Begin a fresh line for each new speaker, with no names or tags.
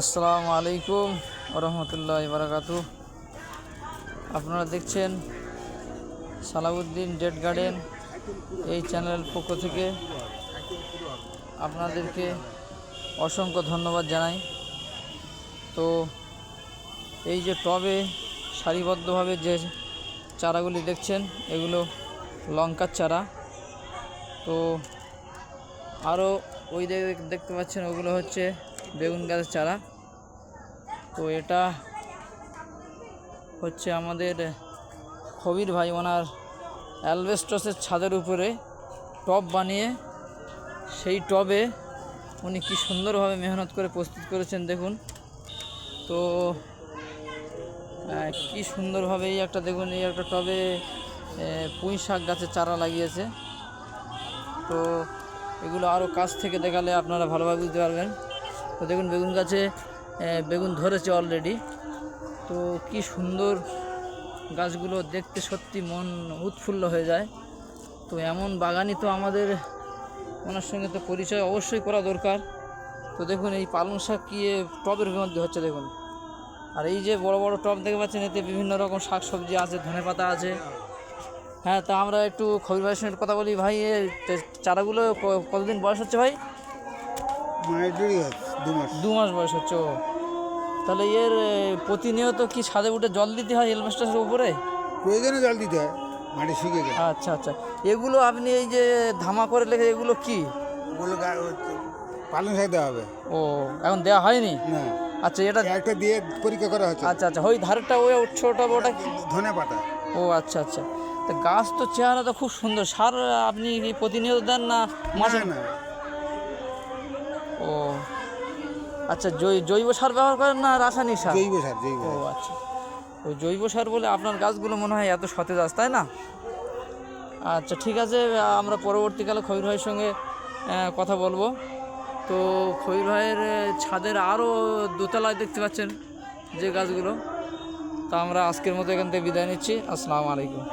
আসসালামু আলাইকুম রহমতুল্লাহ বারাকাতু আপনারা দেখছেন সালাউদ্দিন ডেড গার্ডেন এই চ্যানেল পক্ষ থেকে। আপনাদেরকে অসংখ্য ধন্যবাদ জানাই। তো এই যে টবে সারিবদ্ধভাবে যে চারাগুলি দেখছেন, এগুলো লঙ্কার চারা। তো আরও ওই দেখতে পাচ্ছেন, ওগুলো হচ্ছে বেগুন গাছের চারা। তো এটা হচ্ছে আমাদের কবির ভাই, ওনার অ্যালবেস্টসের ছাদের উপরে টব বানিয়ে সেই টবে উনি কি সুন্দরভাবে মেহনত করে প্রস্তুত করেছেন, দেখুন। তো কি সুন্দরভাবে এই একটা, দেখুন, এই একটা টবে পুঁই শাক গাছের চারা লাগিয়েছে। তো এগুলো আরও কাছ থেকে দেখালে আপনারা ভালোভাবে বুঝতে পারবেন। তো দেখুন, বেগুন গাছে বেগুন ধরেছে অলরেডি তো কি সুন্দর গাছগুলো দেখতে সত্যি মন উৎফুল্ল হয়ে যায়। তো এমন বাগানই তো আমাদের ওনার সঙ্গে তো পরিচয় অবশ্যই করা দরকার। তো দেখুন, এই পালং শাক কি টবের মধ্যে হচ্ছে দেখুন। আর এই যে বড় বড় টব দেখতে পাচ্ছেন, এতে বিভিন্ন রকম শাক সবজি আছে, ধনে পাতা আছে। হ্যাঁ তা আমরা একটু খবির ভাইয়ের সঙ্গে কথা বলি। ভাই চারাগুলো কতদিন বয়স হচ্ছে ভাই?
দু মাস
বয়স হচ্ছে ও। তাহলে এর প্রতিনিয়ত কি ছাদে উঠে জল দিতে হয় এলমেস্টাসের উপরে?
প্রয়োজনে জল দিতে হয় মাটি শুকে গেছে
আচ্ছা আচ্ছা। এগুলো আপনি এই যে ধামা করে লেখে এগুলো কি?
বলে গা- পালং শাক দেওয়া হবে।
ও এখন দেওয়া হয়নি?
না।
আচ্ছা এটা
একটা দিয়ে পরীক্ষা করা হচ্ছে।
আচ্ছা আচ্ছা। ওই ধারটা ওই উঠছে ওটা
ধনে পাতা।
ও আচ্ছা আচ্ছা। তো গাছ তো চেহারা তো খুব সুন্দর। সার আপনি প্রতিনিয়ত দেন না মাসে?
না।
ও। আচ্ছা জৈ- জৈব সার ব্যবহার করেন না রাসায়নিক সার?
জৈব সার জৈব
ও আচ্ছা। ওই জৈব সার বলে আপনার গাছগুলো মনে হয় এত সতেজ আছে তাই না? আচ্ছা ঠিক আছে আমরা পরবর্তীকালে খবির ভাইয়ের সঙ্গে কথা বলব। তো খবির ভাইয়ের ছাদের আরও দোতলায় দেখতে পাচ্ছেন যে গাছগুলো। তা আমরা আজকের মতো এখান থেকে বিদায় নিচ্ছি। আসসালামু আলাইকুম।